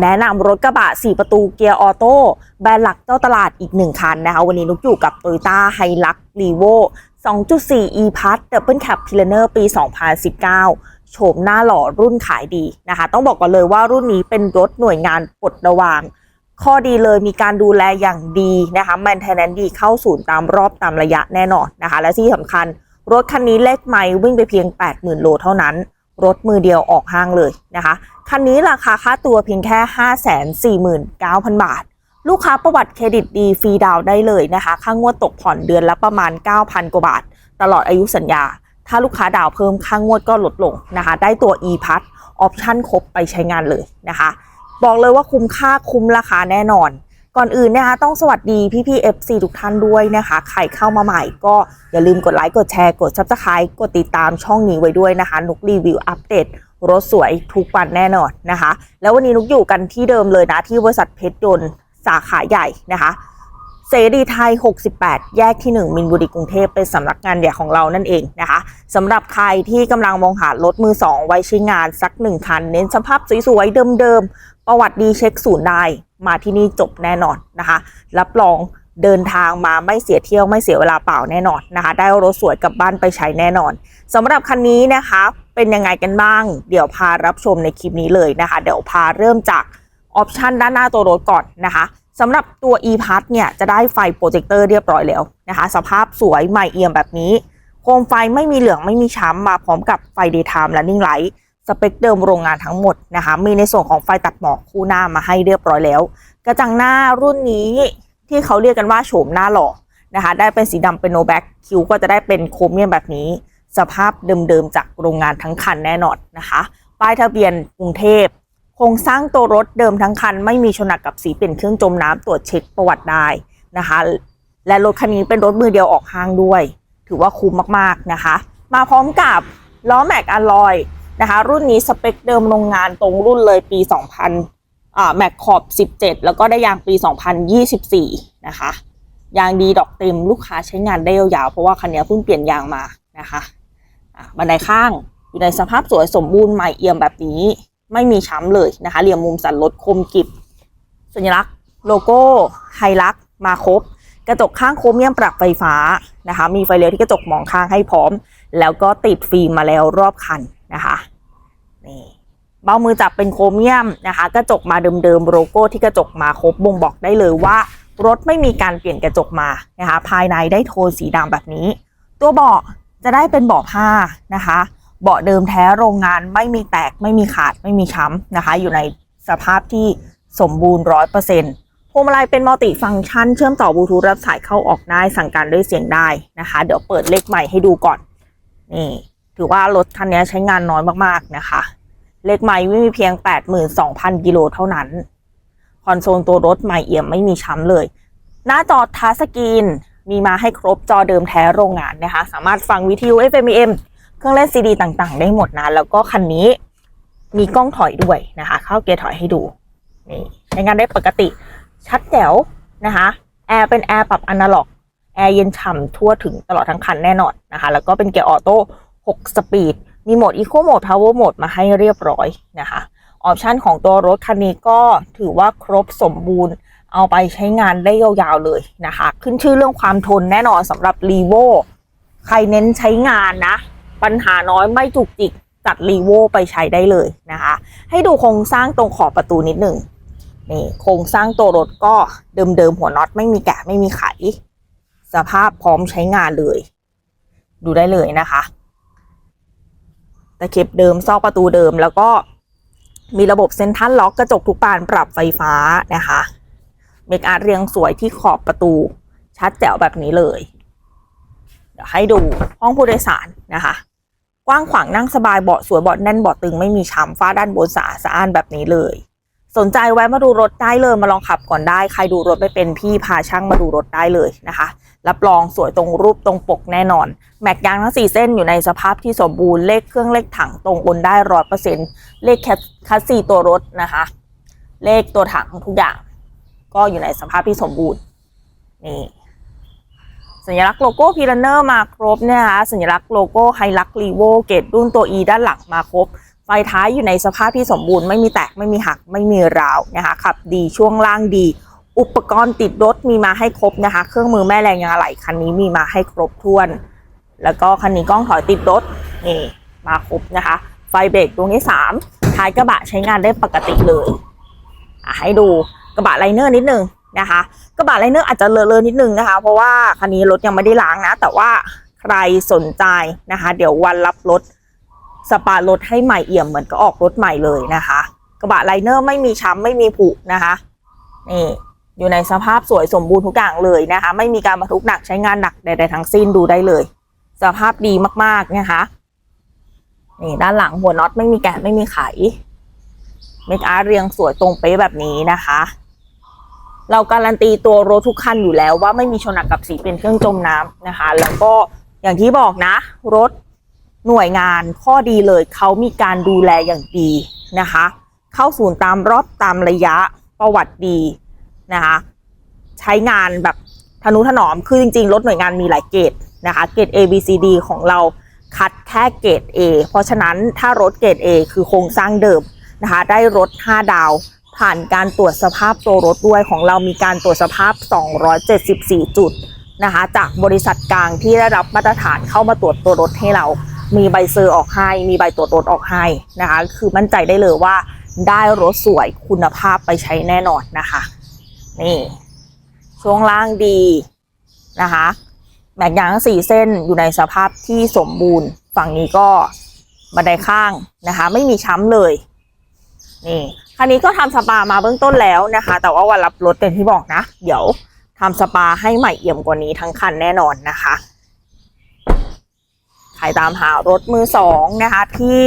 แนะนำรถกระบะ 4 ประตูเกียร์ออโต้แบรนด์หลักเจ้าตลาดอีก 1 คันนะคะ วันนี้นุกอยู่กับ Toyota Hilux Revo 2.4 e p a s Double Cab p i l a n e r ปี 2019 โฉมหน้าหล่อรุ่นขายดีนะคะ ต้องบอกก่อนเลยว่ารุ่นนี้เป็นรถหน่วยงานปลดระวาง ข้อดีเลยมีการดูแลอย่างดีนะคะแมนเทนแนนดีเข้าศูนย์ตามรอบตามระยะแน่นอนนะคะ และที่สำคัญรถคันนี้เลขไม่วิ่งไปเพียง 80,000 โลเท่านั้นรถมือเดียวออกห้างเลยนะคะ คันนี้ราคาค่าตัวเพียงแค่ 549,000 บาท ลูกค้าประวัติเครดิตดีฟรีดาวน์ได้เลยนะคะ ค่างวดตกผ่อนเดือนละประมาณ 9,000 กว่าบาท ตลอดอายุสัญญา ถ้าลูกค้าดาวน์เพิ่มค่างวดก็ลดลงนะคะ ได้ตัว e p a s ออปชั่นครบไปใช้งานเลยนะคะ บอกเลยว่าคุ้มค่าคุ้มราคาแน่นอน ก่อนอื่นนะคะต้องสวัสดีพี่พี่ FC ทุกท่านด้วยนะคะ ใครเข้ามาใหม่ก็อย่าลืมกดไลค์กดแชร์กด Subscribe กดติดตามช่องนี้ไว้ด้วยนะคะ นุกรีวิวอัปเดต รถสวยทุกวันแน่นอนนะคะ แล้ววันนี้นุกอยู่กันที่เดิมเลยนะ ที่บริษัทเพชรยนต์สาขาใหญ่นะคะเสรีไทย 68 แยกที่ 1 มินบุรีกรุงเทพเป็นสำนักงานใหญ่ของเรานั่นเองนะคะสำหรับใครที่กำลังมองหารถมือ 2 ไว้ใช้งานสักหนึ่งคัน เน้นสภาพสวยๆ เดิมๆ ประวัติดีเช็คศูนย์ได้ มาที่นี่จบแน่นอนนะคะ รับรองเดินทางมาไม่เสียเที่ยวไม่เสียเวลาเปล่าแน่นอนนะคะ ได้รถสวยกลับบ้านไปใช้แน่นอนสำหรับคันนี้นะคะ เป็นยังไงกันบ้าง เดี๋ยวพารับชมในคลิปนี้เลยนะคะ เดี๋ยวพาเริ่มจากออปชันด้านหน้าตัวรถก่อนนะคะสำหรับตัว e p a s เนี่ยจะได้ไฟโปรเจคเตอร์เรียบร้อยแล้วนะคะ สภาพสวยใหม่เอี่ยมแบบนี้ โคมไฟไม่มีเหลืองไม่มีช้ำมาพร้อมกับไฟ daytime และ running light สเปคเดิมโรงงานทั้งหมดนะคะ มีในส่วนของไฟตัดหมอกคู่หน้ามาให้เรียบร้อยแล้ว กระจังหน้ารุ่นนี้ที่เขาเรียกกันว่าโฉมหน้าหล่อนะคะ ได้เป็นสีดำเป็นโนแบ็กคิวก็จะได้เป็นโครเมียมแบบนี้ สภาพเดิมๆจากโรงงานทั้งคันแน่นอนนะคะ ป้ายทะเบียนกรุงเทพโครงสร้างตัวรถเดิมทั้งคัน ไม่มีชนักกับสีเปลี่ยนเครื่องจมน้ำตรวจเช็คประวัติได้นะคะ และรถคันนี้เป็นรถมือเดียวออกห้างด้วย ถือว่าคุ้มมากๆนะคะ มาพร้อมกับล้อแม็กอลลอยนะคะ รุ่นนี้สเปคเดิมโรงงานตรงรุ่นเลยปี 2000อ่าแม็กขอบ 17 แล้วก็ได้ยางปี 2024 นะคะยางดีดอกเต็มลูกค้าใช้งานได้ยาวๆเพราะว่าคันนี้เพิ่งเปลี่ยนยางมานะคะ บันไดข้างอยู่ในสภาพสวยสมบูรณ์ใหม่เอี่ยมแบบนี้ ไม่มีช้ำเลยนะคะ เหลี่ยมมุมสันรถคมกริบ สัญลักษณ์ โลโก้ไฮลักมาครบ กระจกข้างโครเมียมปรับไฟฟ้านะคะ มีไฟเลี้ยวที่กระจกมองข้างให้พร้อม แล้วก็ติดฟิล์มมาแล้วรอบคันนะคะนี่เบ้ามือจับเป็นโครเมียมนะคะ กระจกมาเดิมๆโลโก้ที่กระจกมาครบบ่งบอกได้เลยว่ารถไม่มีการเปลี่ยนกระจกมานะคะ ภายในได้โทนสีดำแบบนี้ ตัวเบาะ จะได้เป็นเบาะผ้านะคะ เบาะเดิมแท้โรงงานไม่มีแตกไม่มีขาดไม่มีช้ำนะคะ อยู่ในสภาพที่สมบูรณ์ร้อยเปอร์เซ็นต์พวงมาลัยเป็นมัลติฟังก์ชัน เชื่อมต่อบลูทูธรับสายเข้าออกได้สั่งการด้วยเสียงได้นะคะ เดี๋ยวเปิดเลขใหม่ให้ดูก่อน นี่ ถือว่ารถคันนี้ใช้งานน้อยมากๆนะคะ เลขใหม่วิ่งเพียง 82,000 กิโลเท่านั้น คอนโซลตัวรถใหม่เอี่ยมไม่มีช้ำเลย หน้าจอทัชสกรีน มีมาให้ครบจอเดิมแท้โรงงานนะคะ สามารถฟังวิทยุ FM AM เครื่องเล่นซีดีต่างๆ ได้หมดนะ แล้วก็คันนี้มีกล้องถอยด้วยนะคะ เข้าเกียร์ถอยให้ดูนี่ใช้งานได้ปกติชัดแจ๋วนะคะแอร์เป็นแอร์ปรับอนาล็อกแอร์เย็นฉ่ำทั่วถึงตลอดทั้งคันแน่นอนนะคะ แล้วก็เป็นเกียร์ออโต้6สปีด มีโหมด Eco Mode Power Mode มาให้เรียบร้อยนะคะ ออปชันของตัวรถคันนี้ก็ถือว่าครบสมบูรณ์ เอาไปใช้งานได้ยาวๆเลยนะคะ ขึ้นชื่อเรื่องความทนแน่นอนสำหรับ r ีโวใครเน้นใช้งานนะ ปัญหาน้อยไม่จุกจิกจัดรีโวไปใช้ได้เลยนะคะ ให้ดูโครงสร้างตรงขอบประตูนิดหนึ่งนี่โครงสร้างตัวรถก็เดิมๆหัวน็อตไม่มีแกะไม่มีไข สภาพพร้อมใช้งานเลย ดูได้เลยนะคะตะเข็บเดิมซอกประตูเดิมแล้วก็มีระบบเซ็นทรัลล็อกกระจกทุกบานปรับไฟฟ้านะคะ เมกอาร์ตเรียงสวยที่ขอบประตู ชัดแจ๋วแบบนี้เลย เดี๋ยวให้ดูห้องผู้โดยสารนะคะ กว้างขวางนั่งสบายเบาะสวยเบาะแน่นเบาะตึงไม่มีช้ำฝ้าด้านบนสะอาดสะอ้านแบบนี้เลย สนใจแวะมาดูรถได้เลยมาลองขับก่อนได้ ใครดูรถไม่เป็นพี่พาช่างมาดูรถได้เลยนะคะรับรองสวยตรงรูปตรงปกแน่นอน แม็กยางทั้ง 4 เส้นอยู่ในสภาพที่สมบูรณ์ เลขเครื่องเลขถังตรงโอนได้ร้อยเปอร์เซ็นต์เลขแคสคัสซีตัวรถนะคะ เลขตัวถังทุกอย่าง ก็อยู่ในสภาพที่สมบูรณ์นี่สัญลักษณ์โลโก้พีรันเนอร์มาครบเนี่ยนะคะสัญลักษณ์โลโก้ไฮลักรีโวเกตรุ่นตัว E ด้านหลังมาครบ ไฟท้ายอยู่ในสภาพที่สมบูรณ์ไม่มีแตกไม่มีหักไม่มีราวนะคะขับดีช่วงล่างดี อุปกรณ์ติดรถมีมาให้ครบนะคะ เครื่องมือแม่แรงยางอะไหล่คันนี้มีมาให้ครบถ้วน แล้วก็คันนี้กล้องถอยติดรถนี่มาครบนะคะ ไฟเบรกดวงที่สามท้ายกระบะใช้งานได้ปกติเลยให้ดู กระบะไลเนอร์นิดนึงนะคะ กระบะไลเนอร์อาจจะเลอะๆนิดนึงนะคะ เพราะว่าคันนี้รถยังไม่ได้ล้างนะ แต่ว่าใครสนใจนะคะ เดี๋ยววันรับรถสปารถให้ใหม่เอี่ยมเหมือนก็ออกรถใหม่เลยนะคะ กระบะไลเนอร์ไม่มีช้ำไม่มีผุนะคะนี่อยู่ในสภาพสวยสมบูรณ์ทุกอย่างเลยนะคะ ไม่มีการบรรทุกหนักใช้งานหนักใดๆทั้งสิ้นดูได้เลย สภาพดีมากๆนะคะนี่ด้านหลังหัวน็อตไม่มีแกะไม่มีไขเมกอาร์เรียงสวยตรงเป๊ะแบบนี้นะคะ เราการันตีตัวรถทุกคันอยู่แล้วว่าไม่มีชนักกับสีเป็นเครื่องจมน้ำนะคะ แล้วก็อย่างที่บอกนะ รถหน่วยงานข้อดีเลยเขามีการดูแลอย่างดีนะคะ เข้าศูนย์ตามรอบตามระยะประวัติดีนะคะใช้งานแบบทนุถนอมคือจริงๆ รถหน่วยงานมีหลายเกรดนะคะเกรด A B C D ของเราคัดแค่เกรด A เพราะฉะนั้นถ้ารถเกรด A คือโครงสร้างเดิมนะคะได้รถ 5 ดาว ผ่านการตรวจสภาพตัวรถด้วยของเรามีการตรวจสภาพ 274 จุดนะคะจากบริษัทกลางที่ได้รับมาตรฐานเข้ามาตรวจตัวรถให้เรา มีใบเซอร์ออกให้ มีใบตรวจรถออกให้นะคะ คือมั่นใจได้เลยว่าได้รถสวยคุณภาพไปใช้แน่นอนนะคะ นี่ ช่วงล่างดีนะคะแม็กยางสี่เส้นอยู่ในสภาพที่สมบูรณ์ ฝั่งนี้ก็บันไดข้างนะคะ ไม่มีช้ำเลย นี่ คันนี้ก็ทำสปามาเบื้องต้นแล้วนะคะ แต่ว่าวันรับรถเป็นที่บอกนะ เดี๋ยวทำสปาให้ใหม่เอี่ยมกว่านี้ทั้งคันแน่นอนนะคะใครตามหารถมือสองนะคะ ที่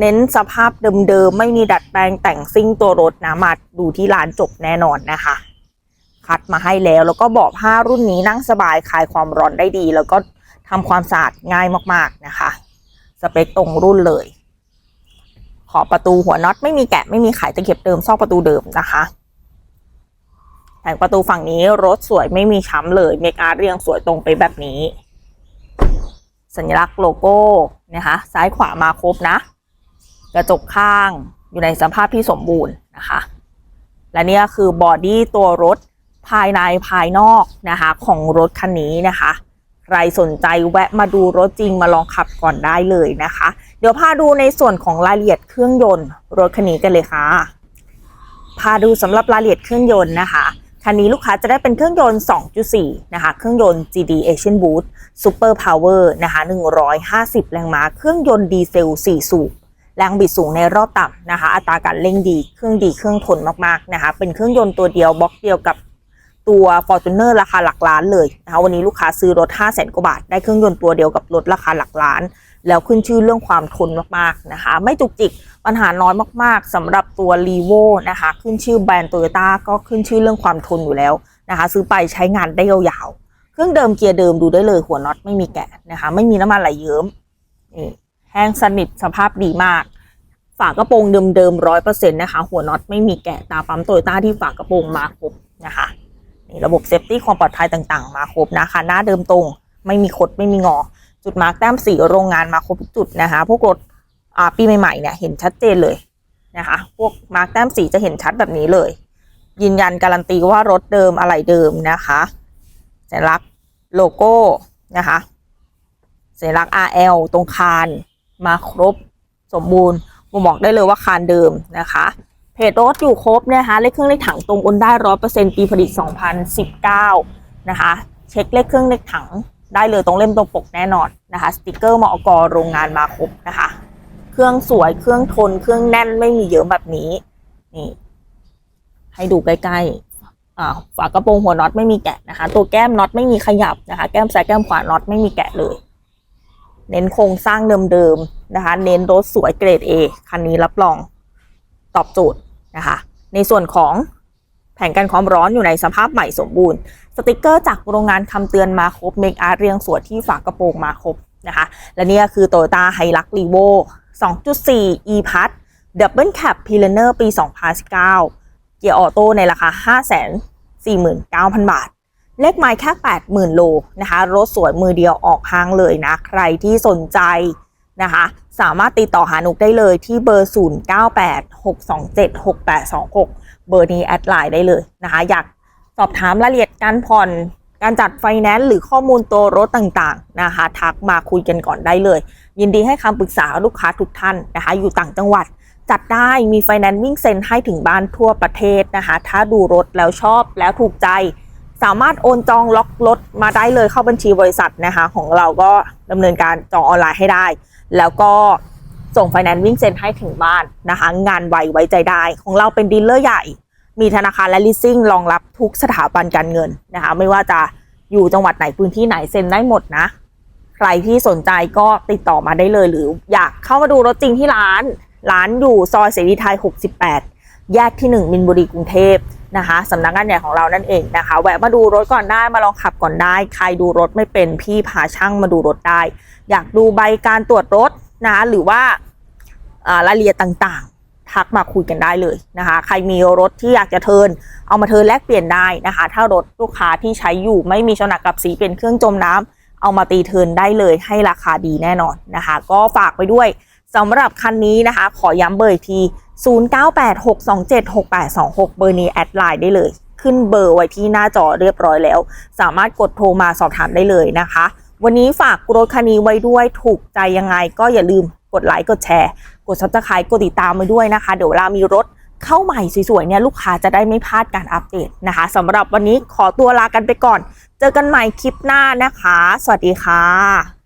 เน้นสภาพเดิมๆไม่มีดัดแปลงแต่งซิ่งตัวรถนะมาดูที่ร้านจบแน่นอนนะคะคัดมาให้แล้วแล้วก็เบาะผ้ารุ่นนี้นั่งสบายคลายความร้อนได้ดี แล้วก็ทำความสะอาดง่ายมากๆนะคะ สเปคตรงรุ่นเลย ขอบประตูหัวน็อตไม่มีแกะไม่มีไขตะเข็บเดิมซอกประตูเดิมนะคะแผงประตูฝั่งนี้รถสวยไม่มีช้ำเลยเมกอาร์เรียงสวยตรงไปแบบนี้ สัญลักษณ์โลโก้นะคะซ้ายขวามาครบนะ กระจกข้างอยู่ในสภาพที่สมบูรณ์นะคะ และนี่ก็คือบอดี้ตัวรถภายในภายนอกนะคะของรถคันนี้นะคะ ใครสนใจแวะมาดูรถจริงมาลองขับก่อนได้เลยนะคะ เดี๋ยวพาดูในส่วนของรายละเอียดเครื่องยนต์รถคันนี้กันเลยค่ะ พาดูสำหรับรายละเอียดเครื่องยนต์นะคะ คันนี้ลูกค้าจะได้เป็นเครื่องยนต์ 2.4 นะคะ เครื่องยนต์ GD Asian Boost Super Power นะคะ 150 แรงม้า เครื่องยนต์ดีเซล 4 สูบ แรงบิดสูงในรอบต่ำนะคะ อัตราการเร่งดี เครื่องดีเครื่องทนมากๆนะคะ เป็นเครื่องยนต์ตัวเดียวบล็อกเดียวกับตัว Fortuner ราคาหลักล้านเลยนะคะ วันนี้ลูกค้าซื้อรถ 5 0 0 0 0 0กว่าบาท ได้เครื่องยนต์ตัวเดียวกับรถราคาหลักล้าน แล้วขึ้นชื่อเรื่องความทนมากๆนะคะ ไม่จุกจิกปัญหาน้อยมากๆสำหรับตัว r ีโวนะคะ ขึ้นชื่อแบรนด์โตโยต้าก็ขึ้นชื่อเรื่องความทนอยู่แล้วนะคะ ซื้อไปใช้งานได้ยาวๆเครื่องเดิมเกียร์เดิมดูได้เลยหัวน็อตไม่มีแกะนะคะ ไม่มีน้ำมันไหลเยิ้มนี่แห้งสนิทสภาพดีมากฝากระโปรงเดิมๆร้อยเปอร์เซ็นต์นะคะ หัวน็อตไม่มีแกะตาปั๊มโตโยต้าที่ฝากระโปรงมาครบนะคะนี่ระบบเซฟตี้ความปลอดภัยต่างๆ มาครบนะคะ หน้าเดิมตรง ไม่มีคดไม่มีงอ จุดมาร์กแต้มสีโรงงานมาครบจุดนะคะ พวกรถปีใหม่ๆเนี่ยเห็นชัดเจนเลยนะคะ พวกมาร์กแต้มสีจะเห็นชัดแบบนี้เลย ยืนยันการันตีว่ารถเดิมอะไรเดิมนะคะสัญลักษณ์โลโก้นะคะสัญลักษณ์ RL ตรงคานมาครบสมบูรณ์ผมบอกได้เลยว่าคานเดิมนะคะ เพจรถอยู่ครบนะคะเลขเครื่องเลขถังตรงอนได้ร้อยเปอร์เซ็นต์ปีผลิต 2019 นะคะ เช็คเลขเครื่องเลขถัง ได้เลยตรงเล่มตรงปกแน่นอนนะคะ สติกเกอร์มอกโรงงานมาครบนะคะ เครื่องสวยเครื่องทน เครื่องแน่นไม่มีเยอะแบบนี้นี่ให้ดูใกล้ๆอ่าฝากระโปรงหัวน็อตไม่มีแกะนะคะ ตัวแก้มน็อตไม่มีขยับนะคะ แก้มซ้ายแก้มขวาน็อตไม่มีแกะเลย เน้นโครงสร้างเดิมๆนะคะ เน้นรถสวยเกรด A คันนี้รับรองตอบโจทย์นะคะ ในส่วนของ ผงกันความร้อนอยู่ในสภาพใหม่สมบูรณ์ สติกเกอร์จากโรงงานคำเตือนมาครบเมกอาร์เรียงสวยที่ฝากระโปรงมาครบนะคะ และนี่คือ Toyota Hilux Revo 2.4 e p a s Double Cab p i l a n e r ปี 2019 เกียร์ออโต้ในราคา 549,000 บาท เลขไมล์แค่ 80,000 โลนะคะ รถสวยมือเดียวออกห้างเลยนะ ใครที่สนใจนะคะ สามารถติดต่อหานุกได้เลยที่เบอร์ 0986276826 เบอร์นี้แอดไลน์ได้เลยนะคะอยากสอบถามรายละเอียดการผ่อนการจัดไฟแนนซ์หรือข้อมูลตัวรถต่างๆนะคะทักมาคุยกันก่อนได้เลย ยินดีให้คำปรึกษาลูกค้าทุกท่านนะคะอยู่ต่างจังหวัดจัดได้มีไฟแนนซ์วิ่งเซ็นให้ถึงบ้านทั่วประเทศนะคะ ถ้าดูรถแล้วชอบแล้วถูกใจ สามารถโอนจองล็อกรถมาได้เลยเข้าบัญชีบริษัทนะคะ ของเราก็ดำเนินการจองออนไลน์ให้ได้ แล้วก็ ส่งไฟแนนซ์วิ่งเซ็นให้ถึงบ้านนะคะ งานไวไว้ใจได้ของเราเป็นดีลเลอร์ใหญ่ มีธนาคารและ leasing รองรับทุกสถาบันการเงินนะคะ ไม่ว่าจะอยู่จังหวัดไหนพื้นที่ไหนเซ็นได้หมดนะ ใครที่สนใจก็ติดต่อมาได้เลยหรืออยากเข้ามาดูรถจริงที่ร้าน ร้านอยู่ซอยเสรีไทย 68 แยกที่ 1 มินบุรีกรุงเทพนะคะสำนักงานใหญ่ของเรานั่นเองนะคะ แวะมาดูรถก่อนได้มาลองขับก่อนได้ ใครดูรถไม่เป็นพี่พาช่างมาดูรถได้ อยากดูใบการตรวจรถ นะคะหรือว่ารายละเอียดต่างๆ ทักมาคุยกันได้เลยนะคะ ใครมีรถที่อยากจะเทินเอามาเทินแลกเปลี่ยนได้นะคะ ถ้ารถลูกค้าที่ใช้อยู่ไม่มีชนักกับสีเป็นเครื่องจมน้ำเอามาตีเทินได้เลยให้ราคาดีแน่นอนนะคะ ก็ฝากไปด้วยสำหรับคันนี้นะคะ ขอย้ำเบอร์อีกที 0986276826 เบอร์นี้แอดไลน์ได้เลย ขึ้นเบอร์ไว้ที่หน้าจอเรียบร้อยแล้ว สามารถกดโทรมาสอบถามได้เลยนะคะ วันนี้ฝากรถคันนี้ไว้ด้วยถูกใจยังไง ก็อย่าลืมกดไลค์กดแชร์ กดซับสไครต์กดติดตามไปด้วยนะคะ เดี๋ยวเวลามีรถเข้าใหม่สวยๆเนี่ยลูกค้าจะได้ไม่พลาดการอัปเดตนะคะสำหรับวันนี้ขอตัวลากันไปก่อน เจอกันใหม่คลิปหน้านะคะ สวัสดีค่ะ